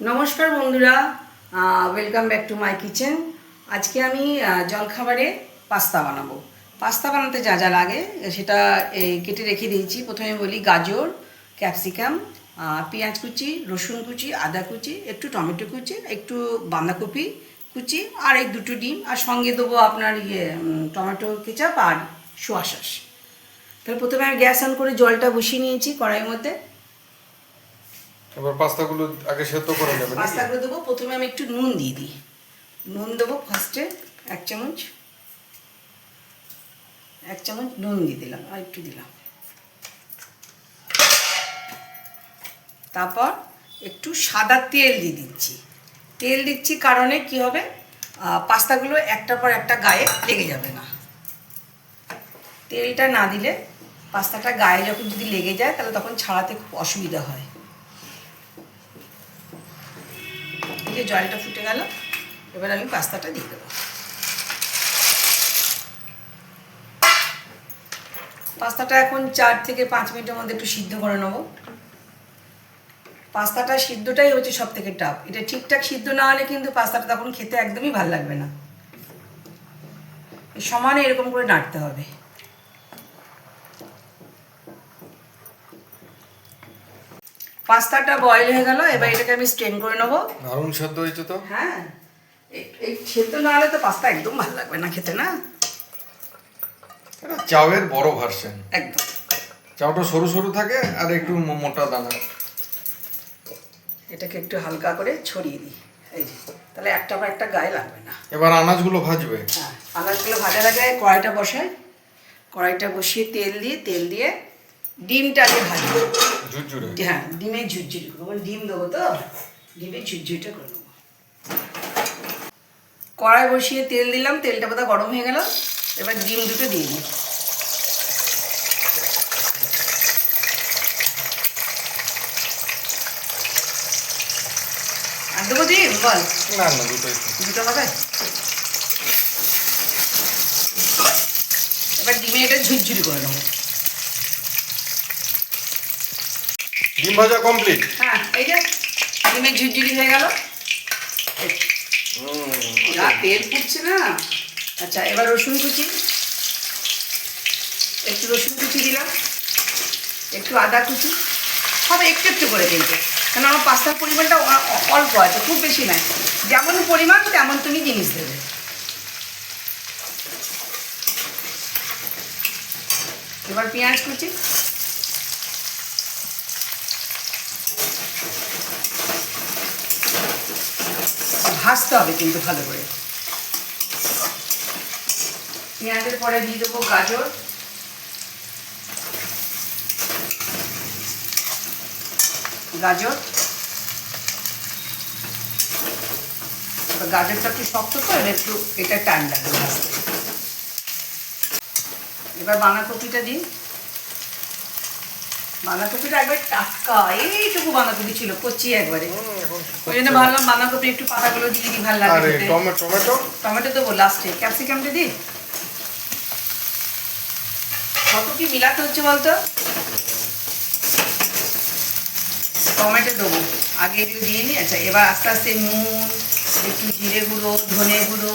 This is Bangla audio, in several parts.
নমস্কার বন্ধুরা welcome back to my kitchen আজকে আমি জলখাবারে পাস্তা বানাবো। পাস্তা বানাতে যা যা লাগে, সেটা কেটে রেখে দিয়েছি। প্রথমে বলি গাজর ক্যাপসিকাম পেঁয়াজ কুচি, রসুন কুচি, আদা কুচি, একটু টমেটো কুচি, একটু বাঁধাকপি কুচি, আর এই দুটো ডিম, আর সঙ্গে দেবো আপনার ইয়ে টমেটো কেচাপ আর সোয়া সস তাহলে প্রথমে আমি গ্যাস অন করে জলটা বসিয়ে নিয়েছি কড়াইয়ের মধ্যে। এবার পাস্তাগুলো আগে সেদ্ধ করে নেবেন? পাস্তাগুলো দেবো, প্রথমে আমি একটু নুন দিয়ে দিই। নুন দেবো ফার্স্টে এক চামচ। এক চামচ নুন দিয়ে দিলাম, আর একটু দিলাম। তারপর একটু সাদা তেল দিয়ে দিচ্ছি। তেল দিচ্ছি কারণে কি হবে? পাস্তাগুলো একটার পর একটা গায়ে লেগে যাবে না। তেলটা না দিলে পাস্তাটা গায়ে যখন যদি লেগে যায়, তাহলে তখন ছাড়াতে খুব অসুবিধা হয়। এই যে জলটা ফুটে গেল। এবার আমি পাস্তাটা দিয়ে দেবো। পাস্তাটা এখন চার থেকে পাঁচ মিনিটের মধ্যে একটু সিদ্ধ করে নেব। পাস্তাটা সিদ্ধটাই হচ্ছে সব থেকে টাফ এটা ঠিকঠাক সিদ্ধ না হলে কিন্তু পাস্তাটা তখন খেতে একদমই ভালো লাগবে না। সমানে এরকম করে নাড়তে হবে। পাস্তাটা বয়েল হয়ে গেল এবার এটাকে আমি স্ট্রেন করে নেব। দারুণ সেদ্ধ হয়েছে তো। হ্যাঁ। এই- সেদ্ধ না হলে তো পাস্তা একদম ভালো লাগবে না খেতে না? এটা চাউয়ের বড় ভার্সন একদম। চাউটা সরু সরু থাকে আর একটু মোটা দানা। এটাকে একটু হালকা করে ছড়িয়ে দিই। এই যে তাহলে একটা পর একটা গায়ে লাগবে না। এবার আনাজগুলো ভাজবে। হ্যাঁ আনাজগুলো ভাজার আগে কড়াইটা বসাই। কড়াইটা বসিয়ে তেল দিয়ে তেল দিয়ে ডিমটা আগে ভাজবো ঝুরঝুরে। হ্যাঁ ডিমে ঝুরঝুরি করব। ডিম দেবো তো? ডিমে ঝুরঝুরিটা করে নেব। কড়াই বসিয়ে তেল দিলাম তেলটা বোধহয় গরম হয়ে গেল। এবার ডিম দুটো দিয়ে দিই। আর দেবো ডিম? বল। না না দুটোই দুটো হবে? এবার ডিমে এটা ঝুরঝুরি করে নেব। ডিম ভাজা কমপ্লিট হ্যাঁ এই যে ডিমের ঝুরঝুরি হয়ে গেল। যা তেল ফুটছে না। আচ্ছা এবার রসুন কুচি। একটু রসুন কুচি দিলাম। একটু আদা কুচি। সব একটু একটু করে কিন্তু কেন আমার পাস্তার পরিমাণটা অল্প আছে খুব বেশি নয়। যেমন পরিমাণ তেমন তুমি জিনিস দেবে। এবার পেঁয়াজ কুচি। ভাজতে হবে কিন্তু ভালো করে। পেঁয়াজের পরে দিয়ে দেবো গাজর। গাজর। গাজরটা একটু শক্ত তো এবার একটু এটা টান লাগবে এবার বাঁধাকপিটা দিই বাঁধাকপিটা একবার টাটকা এইটুকু বাঁধাকপি ছিল কচি একবারে। ওই জন্য ভাবলাম বাঁধাকপি একটু পাতাগুলো দিয়ে দিই ভালো লাগে টমেটো দেবো লাস্টে ক্যাপসিকামটা দিই? কত কি মিলাতে হচ্ছে বলতো? টমেটো দেবো। আগে এগুলো দিয়ে নিই আচ্ছা এবার আস্তে আস্তে নুন একটু জিরে গুঁড়ো ধনে গুঁড়ো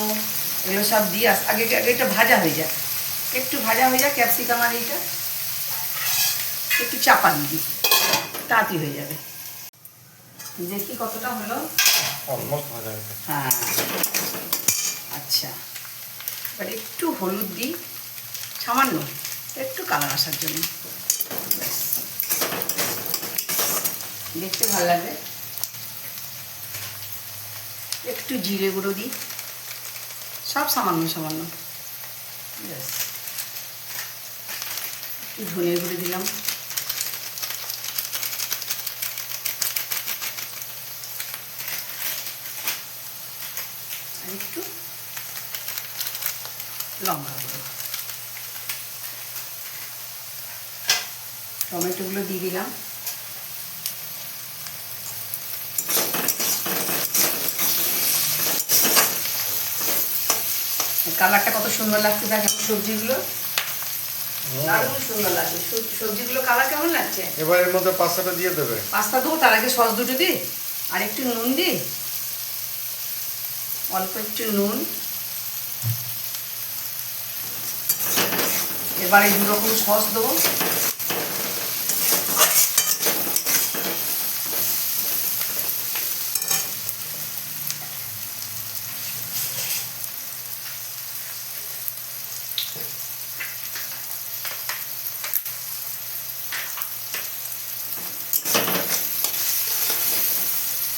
এগুলো সব দিয়ে আস- আগে আগে এটা ভাজা হয়ে যায় একটু ভাজা হয়ে যায় ক্যাপসিকাম আর এইটা। একটু চাপা দিই। তাড়াতাড়ি হয়ে যাবে। দেখি কতটা হলো। হয়ে হ্যাঁ। আচ্ছা। এবার একটু হলুদ দিই। সামান্য। একটু কালার আসার জন্য। দেখতে ভালো লাগবে। একটু জিরে গুঁড়ো দিই। সব সামান্য সামান্য। ব্যাস। একটু ধনে গুঁড়ো দিলাম আর একটু লঙ্কা গুঁড়ো টমেটোগুলো দিয়ে দিলাম। কালারটা কত সুন্দর লাগছে দেখ এখন সবজিগুলো দারুণ সুন্দর লাগছে। সবজিগুলো কালার কেমন লাগছে? এবার এর মধ্যে পাস্তাটা দিয়ে দেবে। পাস্তা দেবো তার আগে সস দুটো দিই। আর একটু নুন দি অল্প একটু নুন। এবারে দু রকম সস দেবো।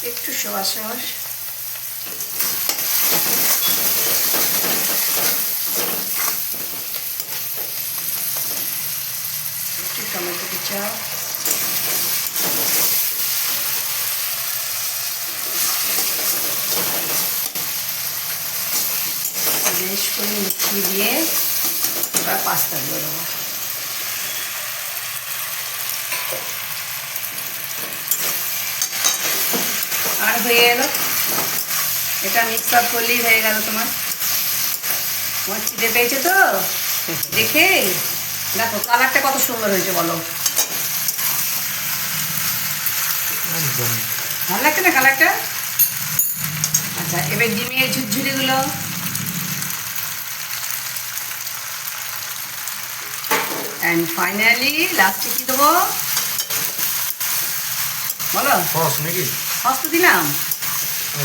একটু সোয়া সস। একটু টমেটো কেচাপ বেশ করে মিশিয়ে দিয়ে এবার পাস্তা দিয়ে দেবো আর হয়ে গেল এটা মিক্স আপ করলেই হয়ে গেল তোমার তোমার খিদে পেয়েছে তো দেখে দেখো কালারটা কত সুন্দর হয়েছে বলো। ভালো লাগছে না কালারটা আচ্ছা এবার ডিমের ঝুরঝুরিগুলো। অ্যান্ড ফাইনালি লাস্টে কি দেবো? বলো। সস নাকি? সস তো দিলাম।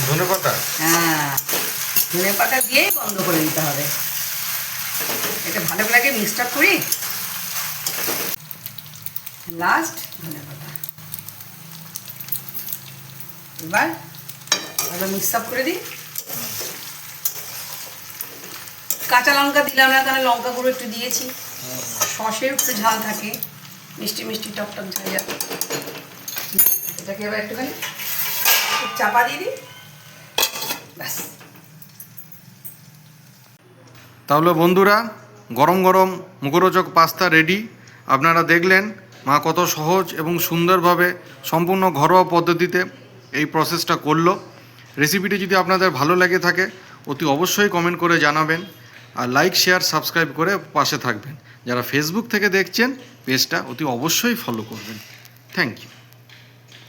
ধনে পাতা? হ্যাঁ। ধনে পাতা দিয়েই বন্ধ করে দিতে হবে। এটা ভালো করে মিক্সড করি। লাস্ট ধনে পাতা এবার ভালো মিক্স আপ করে দিই। কাঁচা লঙ্কা দিলাম না, কারণ লঙ্কা গুঁড়ো একটু দিয়েছি। সসের একটু ঝাল থাকে, মিষ্টি মিষ্টি টক টক ঝাল ঝাল এটাকে এবার একটুখানি একটু চাপা দিয়ে দিই। ব্যাস। তাহলে বন্ধুরা, গরম গরম মুখরোচক পাস্তা রেডি আপনারা দেখলেন মা কত সহজ এবং সুন্দরভাবে সম্পূর্ণ ঘরোয়া পদ্ধতিতে এই প্রসেসটা করল। রেসিপিটি যদি আপনাদের ভালো লেগে থাকে, অতি অবশ্যই কমেন্ট করে জানাবেন আর লাইক শেয়ার সাবস্ক্রাইব করে পাশে থাকবেন। যারা ফেসবুক থেকে দেখছেন পেজটা অতি অবশ্যই ফলো করবেন। Thank you